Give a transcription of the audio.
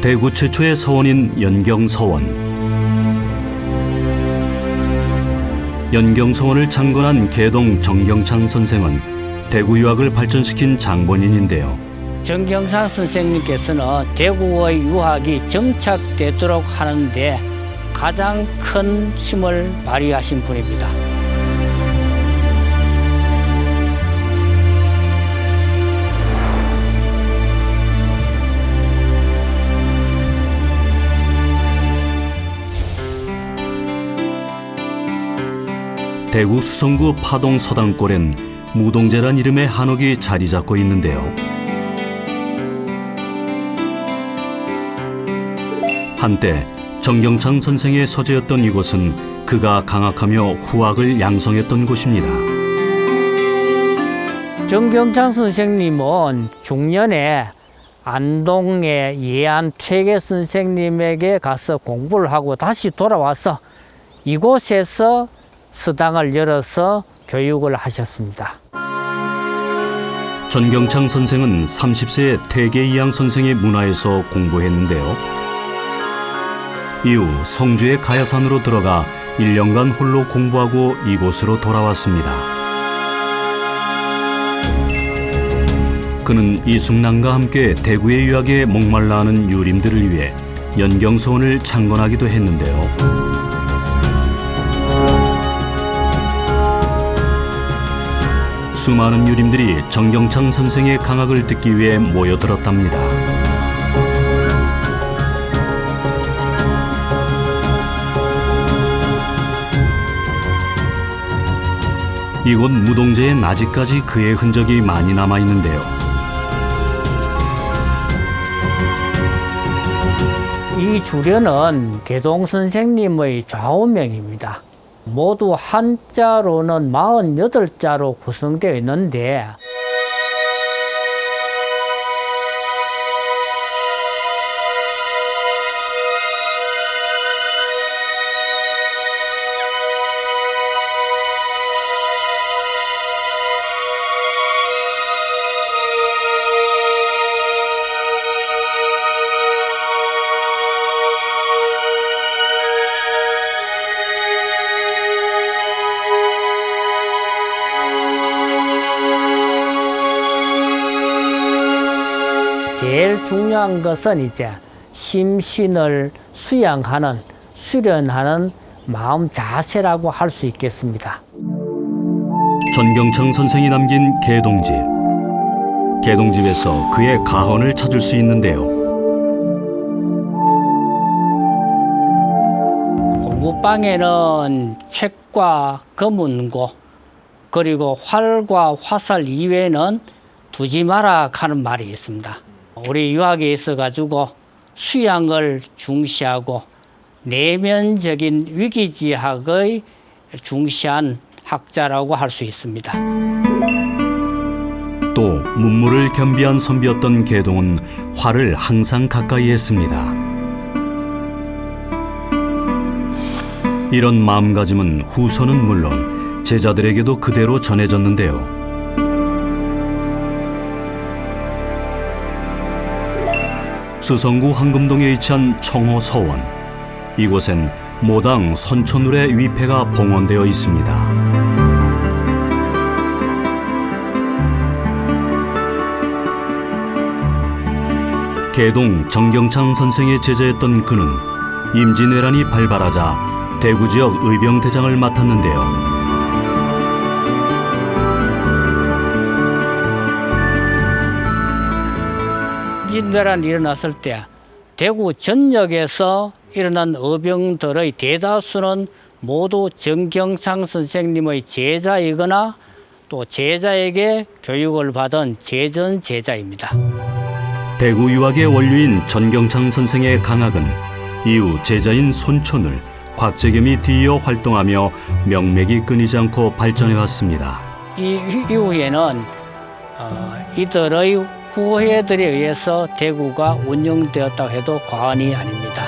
대구 최초의 서원인 연경서원. 연경서원을 창건한 개동 정경창 선생은 대구 유학을 발전시킨 장본인인데요. 정경상 선생님께서는 대구의 유학이 정착되도록 하는데 가장 큰 힘을 발휘하신 분입니다. 대구 수성구 파동 서당골엔 무동제란 이름의 한옥이 자리 잡고 있는데요. 한때 정경창 선생의 서재였던 이곳은 그가 강학하며 후학을 양성했던 곳입니다. 정경창 선생님은 중년에 안동의 예안 퇴계 선생님에게 가서 공부를 하고 다시 돌아와서 이곳에서 서당을 열어서 교육을 하셨습니다. 전경창 선생은 30세에 태계 이양 선생의 문화에서 공부했는데요. 이후 성주의 가야산으로 들어가 1년간 홀로 공부하고 이곳으로 돌아왔습니다. 그는 이숙남과 함께 대구의 유학에 목말라 하는 유림들을 위해 연경소원을 창건하기도 했는데요. 수많은 유림들이 정경창 선생의 강학을 듣기 위해 모여들었답니다. 이곳 무동제엔 아직까지 그의 흔적이 많이 남아 있는데요. 이 주련은 개동 선생님의 좌우명입니다. 모두 한자로는 48자로 구성되어 있는데 제일 중요한 것은 이제 심신을 수양하는 수련하는 마음 자세라고 할 수 있겠습니다. 전경창 선생이 남긴 개동집. 개동집에서 그의 가헌을 찾을 수 있는데요. 공부방에는 책과 검은고 그리고 활과 화살 이외에는 두지 마라 하는 말이 있습니다. 우리 유학에 있어 가지고 수양을 중시하고 내면적인 위기지학의 중시한 학자라고 할 수 있습니다. 또 문물을 겸비한 선비였던 개동은 화를 항상 가까이 했습니다. 이런 마음가짐은 후손은 물론 제자들에게도 그대로 전해졌는데요. 수성구 황금동에 위치한 청호서원. 이곳엔 모당 선천울의 위패가 봉헌되어 있습니다. 개동 정경창 선생의 제자였던 그는 임진왜란이 발발하자 대구 지역 의병대장을 맡았는데요. 임진왜란이 일어났을 때 대구 전역에서 일어난 어병들의 대다수는 모두 정경상 선생님의 제자이거나 또 제자에게 교육을 받은 제전 제자입니다. 대구 유학의 원류인 전경창 선생의 강학은 이후 제자인 손촌을 곽재겸이 뒤이어 활동하며 명맥이 끊이지 않고 발전해 왔습니다. 이 이후에는 어, 이들의 후예들에 의해서 대구가 운영되었다고 해도 과언이 아닙니다.